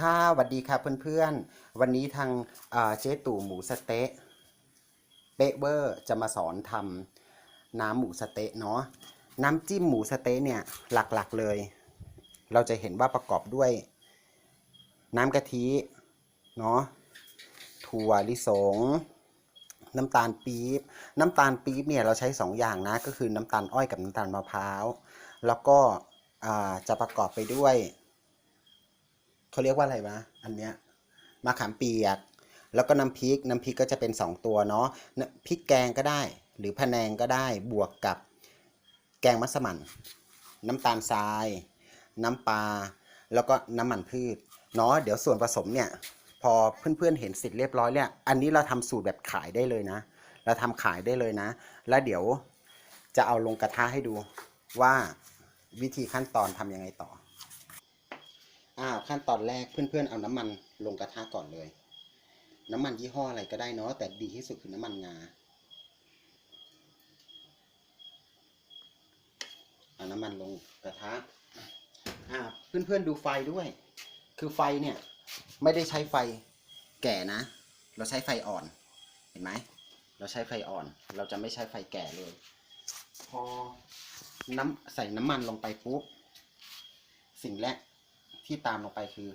ค่ะสวัสดีค่ะเพื่อนๆ วันนี้ทางเจ๊ตู่หมูสเต๊ะเป๊ะเวอร์จะมาสอนทำน้ำหมูสเต๊ะเนาะน้ำจิ้มหมูสเต๊ะเนี่ยหลักๆเลย เราจะเห็นว่าประกอบด้วย น้ำกะทิเนาะถั่วลิสง น้ำตาลปี๊บน้ำตาลปี๊บเนี่ยเราใช้สองอย่างนะก็คือน้ำตาลอ้อยกับน้ำตาลมะพร้าวแล้วก็จะประกอบไปด้วย เขาเรียกว่าอะไรวะ อันเนี้ยมะขามเปียก แล้วก็น้ำพริก น้ำพริกก็จะเป็น 2 ตัวเนาะพริกแกงก็ได้ หรือพะแนงก็ได้บวกกับแกงมัสมั่นน้ำตาลทราย น้ำปลาแล้วก็น้ำมันพืชเนาะเดี๋ยวส่วนผสมเนี่ยพอเพื่อนๆเห็นเสร็จเรียบร้อยเนี่ยอันนี้เราทำสูตรแบบขายได้เลยนะ เราทำขายได้เลยนะ แล้วเดี๋ยวจะเอาลงกระทะให้ดูว่าวิธีขั้นตอนทำยังไงต่อ อ่าขั้นตอนแรกเพื่อนๆเอาน้ำมันลงกระทะก่อนเลย น้ำมันยี่ห้ออะไรก็ได้เนาะแต่ดีที่สุดคือน้ำมันงาเอาน้ำมันลงกระทะอ่าเพื่อนๆดูไฟด้วย คือไฟเนี่ยไม่ได้ใช้ไฟแก่นะ เราใช้ไฟอ่อน เห็นไหม เราใช้ไฟอ่อน เราจะไม่ใช้ไฟแก่เลย พอน้ำใส่น้ำมันลงไปปุ๊บ สิ่งแรก ที่ตามลงไปคือ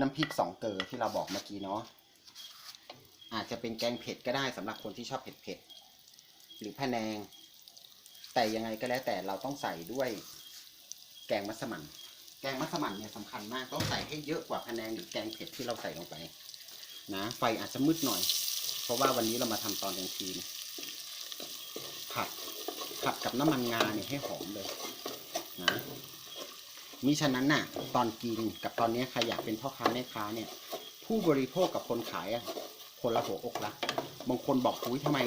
น้ำพริกสองเกลอที่เราบอกเมื่อกี้เนาะอาจจะเป็นแกงเผ็ดก็ได้สำหรับคนที่ชอบเผ็ดเผ็ดๆหรือพะแนง แต่ยังไงก็แล้วแต่เราต้องใส่ด้วยแกงมัสมั่นแกงมัสมั่นเนี่ยสำคัญมากต้องใส่ให้เยอะกว่าพะแนงหรือแกงเผ็ดที่เราใส่ลงไป นะ ไฟอาจจะมืดหน่อย เพราะว่าวันนี้เรามาทำตอนกลางคืนผัดผัดกับน้ำมันงาเนี่ยให้หอมเลย มิฉะนั้นน่ะตอนกินกับตอนนี้ใครอยากเป็นพ่อค้าแม่ค้าเนี่ย ผู้บริโภคกับคนขายอะคนละหัวอกละบางคนบอกอุ้ยทำไม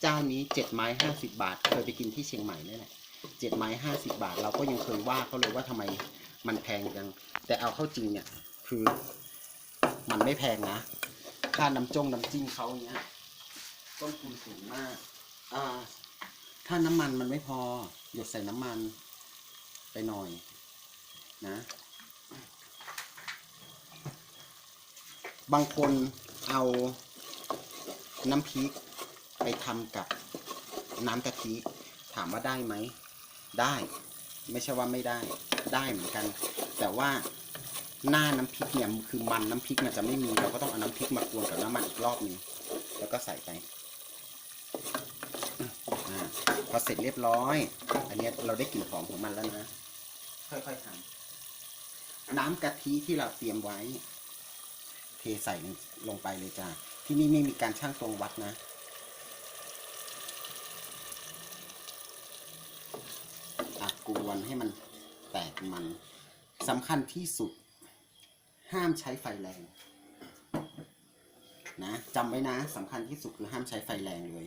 เจ้านี้เจ็ดไม้ห้าสิบาท เคยไปกินที่เชียงใหม่นี่แหละเจ็ดไม้ห้าสิบาท เราก็ยังเคยว่าเขาเลยว่าทำไมมันแพงจัง แต่เอาเข้าจริงเนี่ยคือ มันไม่แพงนะ ค่าน้ำจงน้ำจิ้มเขาเนี้ยต้นทุนสูงมากอ่าถ้าน้ำมันมันไม่พอ หยดใส่น้ำมันไปหน่อย นะบางคนเอาน้ำพริกไปทำกับน้ำกะทิถามว่าได้ไหม ได้ ไม่ใช่ว่าไม่ได้ ได้เหมือนกัน แต่ว่าหน้าน้ำพริกเนี่ยคือมันน้ำพริกมันจะไม่มี เราก็ต้องเอาน้ำพริกมากวนกับน้ำมันอีกรอบนึงแล้วก็ใส่ไปอพอเสร็จเรียบร้อย อันนี้เราได้กลิ่นหอมของมันแล้วนะ ค่อยๆทำ น้ำกะทิที่เราเตรียมไว้ เทใส่ลงไปเลยจ้าที่นี่ไม่มีการช่างตวงวัดนะอักกวนให้มันแตกมันสำคัญที่สุด ห้ามใช้ไฟแรง นะจำไว้นะสำคัญที่สุดคือห้ามใช้ไฟแรงเลย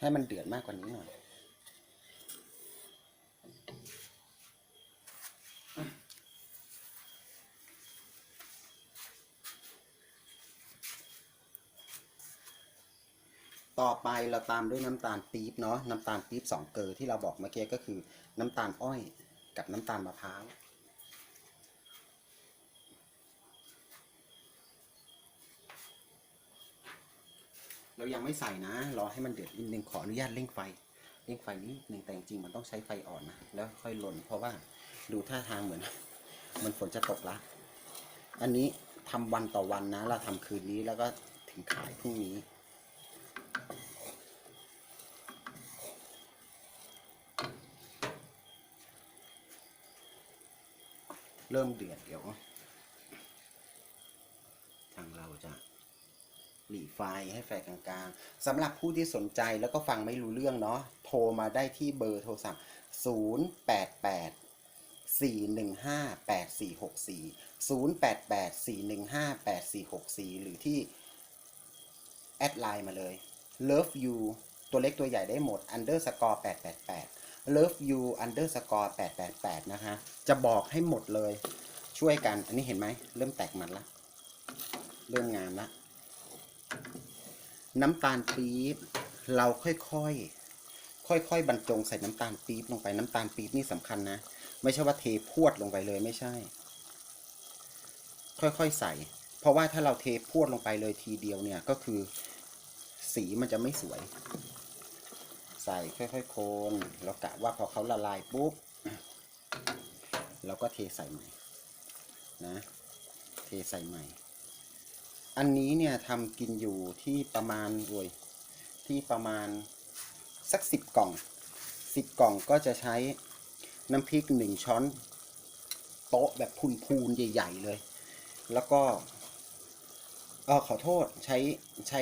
ให้มันเดือดมากกว่านี้หน่อยต่อไปเราตามด้วยน้ำตาลปี๊บเนาะน้ำตาลปี๊บสองเกลือที่เราบอกเมื่อกี้ก็คือน้ำตาลอ้อยกับน้ำตาลมะพร้าว เรายังไม่ใส่นะรอให้มันเดือดนิดนึงขออนุญาตเร่งไฟเร่งไฟนิดนึงแต่จริงมันต้องใช้ไฟอ่อนนะแล้วค่อยหล่นเพราะว่าดูท่าทางเหมือน มันฝนจะตกละ อันนี้ทำวันต่อวันนะ เราทำคืนนี้แล้วก็ถึงขายพรุ่งนี้เริ่มเดือดเดี๋ยว ทางเราจะ หลีไฟให้ไฟกลางๆสำหรับผู้ที่สนใจแล้วก็ฟังไม่รู้เรื่องเนาะโทรมาได้ที่เบอร์โทรศัพท์ 088 415 8464 088 415 8464 หรือที่ แอดไลน์มาเลย love you ตัวเล็กตัวใหญ่ได้หมด underscore 888 love you underscore 888 นะคะ จะบอกให้หมดเลย ช่วยกัน อันนี้เห็นไหม เริ่มแตกมันละ เริ่มงามละ น้ำตาลปี๊บเราค่อยๆ ค่อยๆ บรรจงใส่น้ำตาลปี๊บลงไปน้ำตาลปี๊บนี่สำคัญนะ ไม่ใช่ว่าเทพวดลงไปเลยไม่ใช่ ค่อยๆ ใส่ เพราะว่าถ้าเราเทพวดลงไปเลยทีเดียวเนี่ยก็คือ สีมันจะไม่สวย ใส่ค่อยๆ โคนแล้วกะว่าพอเขาละลายปุ๊บเราก็เทใส่ใหม่นะ เทใส่ใหม่ อันนี้เนี่ยทำกินอยู่ที่ประมาณโวยที่ประมาณสักสิบกล่องสิบกล่องก็จะใช้น้ำพริกหนึ่งช้อนโต๊ะแบบพูนๆใหญ่ ๆ เลย แล้วก็เออขอโทษใช้ใช้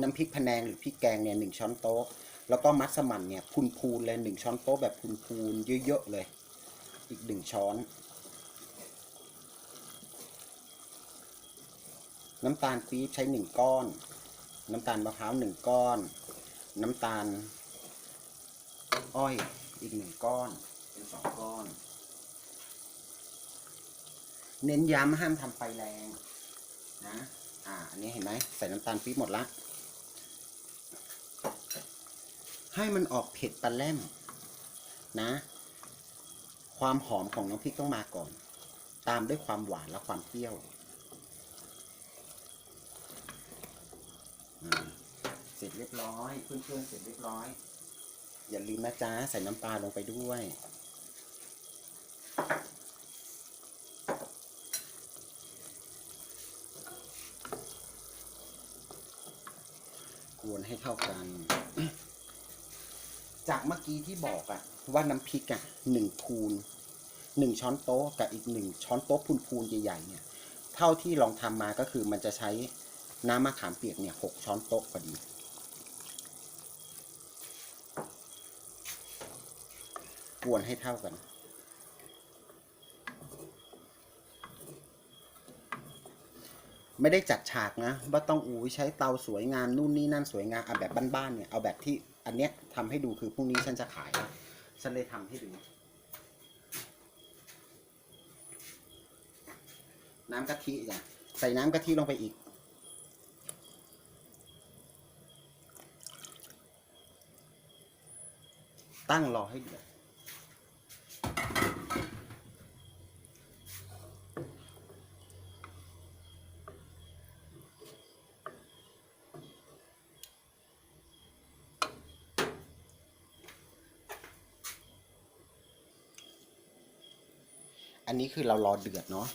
น้ำพริกพะแนงหรือพริกแกงเนี่ยหนึ่งช้อนโต๊ะ แล้วก็มัสมั่นเนี่ยพูนๆเลยหนึ่งช้อนโต๊ะแบบพูนๆเยอะๆเลย อีกหนึ่งช้อน น้ำตาลปี๊บใช้หนึ่งก้อน น้ำตาลมะพร้าวหนึ่งก้อน น้ำตาล อ้อยอีกหนึ่งก้อน เป็นสองก้อน เน้นย้ำห้ามทำไฟแรงนะ อ่า อันนี้เห็นไหมใส่น้ำตาลปี๊บหมดละ ให้มันออกเผ็ดปลาแล่มนะ ความหอมของน้ำพริกต้องมาก่อน ตามด้วยความหวานและความเปรี้ยว อ่า เสร็จเรียบร้อยเพื่อนๆเสร็จเรียบร้อย อย่าลืมนะจ๊ะใส่น้ำปลาลงไปด้วยกวนให้เข้ากัน จากเมื่อกี้ที่บอกอะว่าน้ำพริกอะหนึ่งพูนหนึ่งช้อนโต๊ะกับอีกหนึ่งช้อนโต๊ะพูนๆใหญ่ๆเนี่ย เท่าที่ลองทำมาก็คือมันจะใช้ น้ำมะขามเปียกเนี่ยหกช้อนโต๊ะพอดี กวนให้เท่ากัน ไม่ได้จัดฉากนะ ว่าต้องอุ้ยใช้เตาสวยงาม นู่นนี่นั่นสวยงามเอาแบบบ้านๆเนี่ย เอาแบบที่อันเนี้ยทำให้ดูคือพรุ่งนี้ฉันจะขาย ฉันเลยทำให้ดูน้ำกะทิจ้ะใส่น้ำกะทิลงไปอีก ตั้งรอให้เดือดอันนี้คือเรารอเดือดเนาะ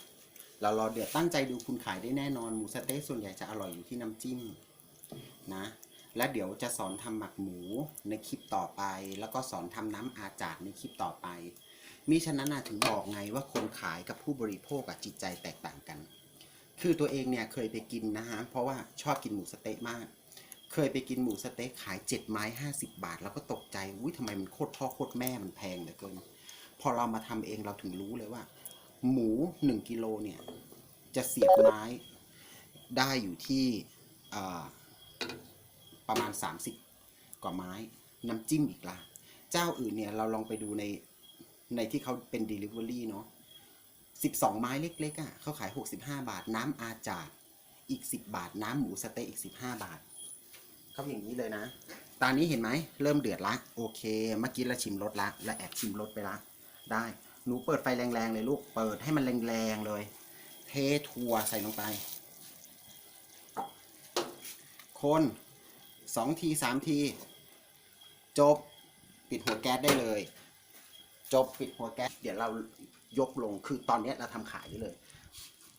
เรารอเดือดตั้งใจดูคุณขายได้แน่นอน หมูสเต๊ะส่วนใหญ่จะอร่อยอยู่ที่น้ำจิ้มนะ และเดี๋ยวจะสอนทำหมักหมูในคลิปต่อไป แล้วก็สอนทำน้ำอาจาดในคลิปต่อไป มิฉะนั้นน่ะถึงบอกไงว่าคนขายกับผู้บริโภคกับจิตใจแตกต่างกัน คือตัวเองเนี่ยเคยไปกินนะฮะ เพราะว่าชอบกินหมูสเต๊ะมาก เคยไปกินหมูสเต๊ะขายเจ็ดไม้ห้าสิบบาท แล้วก็ตกใจอุ้ยทำไมมันโคตรพ่อโคตรแม่มันแพงเหลือเกิน พอเรามาทำเองเราถึงรู้เลยว่า หมูหนึ่งกิโลเนี่ยจะเสียบไม้ได้อยู่ที่อ่า ประมาณ 30 กว่าไม้ น้ำจิ้มอีกละเจ้าอื่นเนี่ยเราลองไปดูในในที่เขาเป็น Delivery เนาะ12 ไม้เล็กๆอะ่ะเขาขาย 65 บาท น้ำอาจาดอีก 10 บาท น้ำหมูสเต๊ะอีก 15 บาทเขาอย่างนี้เลยนะ ตอนนี้เห็นไหมเริ่มเดือดละ โอเค เมื่อกี้เราชิมรสละและแอบชิมรสไปละ ได้ หนูเปิดไฟแรงๆเลยลูก เปิดให้มันแรงๆเลย เทถั่วใส่ลงไป คน สองทีสามที จบปิดหัวแก๊สได้เลย จบปิดหัวแก๊ส เดี๋ยวเรายกลงคือตอนนี้เราทำขายไว้เลย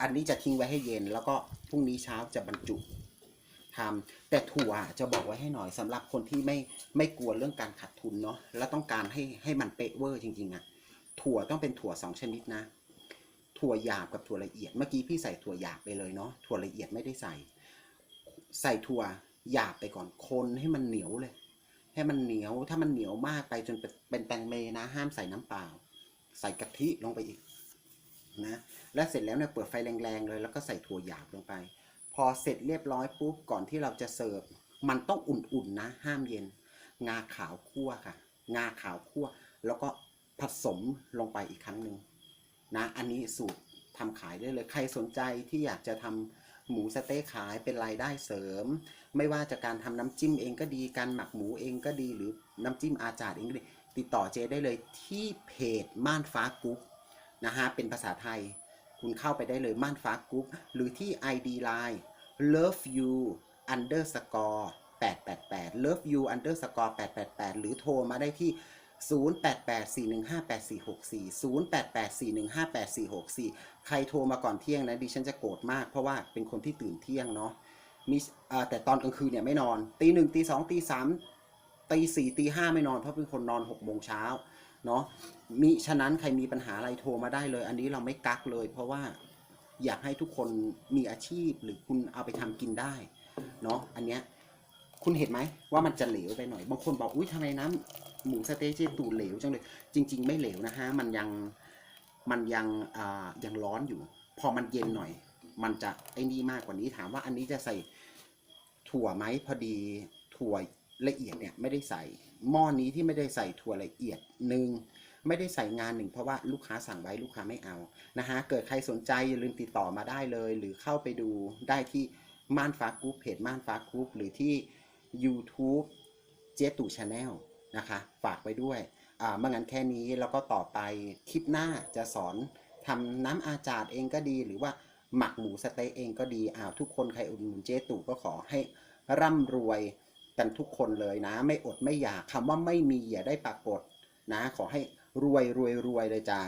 อันนี้จะทิ้งไว้ให้เย็น แล้วก็พรุ่งนี้เช้าจะบรรจุทำแต่ถั่วจะบอกไว้ให้หน่อยสำหรับคนที่ไม่ไม่กลัวเรื่องการขาดทุนเนาะแล้วต้องการให้ให้มันเป๊ะเวอร์จริงๆอะถั่วต้องเป็นถั่วสองชนิดนะ ถั่วหยาบกับถั่วละเอียดเมื่อกี้พี่ใส่ถั่วหยาบไปเลยเนาะถั่วละเอียดไม่ได้ใส่ ใส่ถั่ว หยาบไปก่อนคนให้มันเหนียวเลย ให้มันเหนียวถ้ามันเหนียวมากไปจนเป็นแตงเมนะ ห้ามใส่น้ำเปล่า ใส่กะทิลงไปอีกนะและเสร็จแล้วเนี่ยเปิดไฟแรงๆเลย แล้วก็ใส่ถั่วหยาบลงไป พอเสร็จเรียบร้อยปุ๊บก่อนที่เราจะเสิร์ฟมันต้องอุ่นๆนะ ห้ามเย็น งาขาวคั่วค่ะ งาขาวคั่ว แล้วก็ผสมลงไปอีกครั้งหนึ่งนะ อันนี้สูตรทำขายได้เลย ใครสนใจที่อยากจะทำ หมูสะเต๊ะขายเป็นรายได้เสริม ไม่ว่าจะการทำน้ำจิ้มเองก็ดีการหมักหมูเองก็ดีหรือน้ำจิ้มอาจารย์เองก็ดีติดต่อเจได้เลยที่เพจม่านฟ้ากรุ๊ปนะฮะเป็นภาษาไทย คุณเข้าไปได้เลยม่านฟ้ากรุ๊ปหรือที่ ID Line love you underscore 888 love you underscore 888 หรือโทรมาได้ที่ 0884158464 0884158464 ใครโทรมาก่อนเที่ยงนะดิฉันจะโกรธมากเพราะว่าเป็นคนที่ตื่นเที่ยงเนาะมีแต่ตอนกลางคืนเนี่ยไม่นอนตีหนึ่งตีสองตีสามตีสี่ตีห้าไม่นอนเพราะเป็นคนนอนหกโมงเช้าเนาะมิฉะนั้นใครมีปัญหาอะไรโทรมาได้เลย อันนี้เราไม่กักเลย เพราะว่าอยากให้ทุกคนมีอาชีพหรือคุณเอาไปทำกินได้เนาะอันเนี้ยคุณเห็นไหมว่ามันจะเหลวไปหน่อย บางคนบอกอุ้ยทำไมน้ำ หมูสเต๊ะเจตูเหลวจังเลย จริง ๆ ไม่เหลวนะฮะ มันยัง มันยังอ่ายังร้อนอยู่ พอมันเย็นหน่อย มันจะไอ้นี่มากกว่านี้ถามว่าอันนี้จะใส่ถั่วไหมพอดีถั่วละเอียดเนี่ยไม่ได้ใส่ หม้อนี้ที่ไม่ได้ใส่ถั่วละเอียดหนึ่งไม่ได้ใส่งานหนึ่งเพราะว่าลูกค้าสั่งไว้ลูกค้าไม่เอานะฮะเกิดใครสนใจอย่าลืมติดต่อมาได้เลย หรือเข้าไปดูได้ที่ม่านฟ้ากรุ๊ปเพจม่านฟ้ากรุ๊ปหรือที่ YouTube เจตู่ชาแนล นะคะ ฝากไว้ด้วยอ่าเมื่องั้นแค่นี้แล้วก็ต่อไปคลิปหน้าจะสอนทำน้ำอาจารดเองก็ดีหรือว่าหมักหมูสเต๊กเองก็ดีอ้าวทุกคนใครอุดหนุนเจ๊ตู่ก็ขอให้ร่ำรวยกันทุกคนเลยนะ ไม่อดไม่อยากคำว่าไม่มีอย่าได้ปรากฏนะ ขอให้รวยรวยรวยเลยจ้า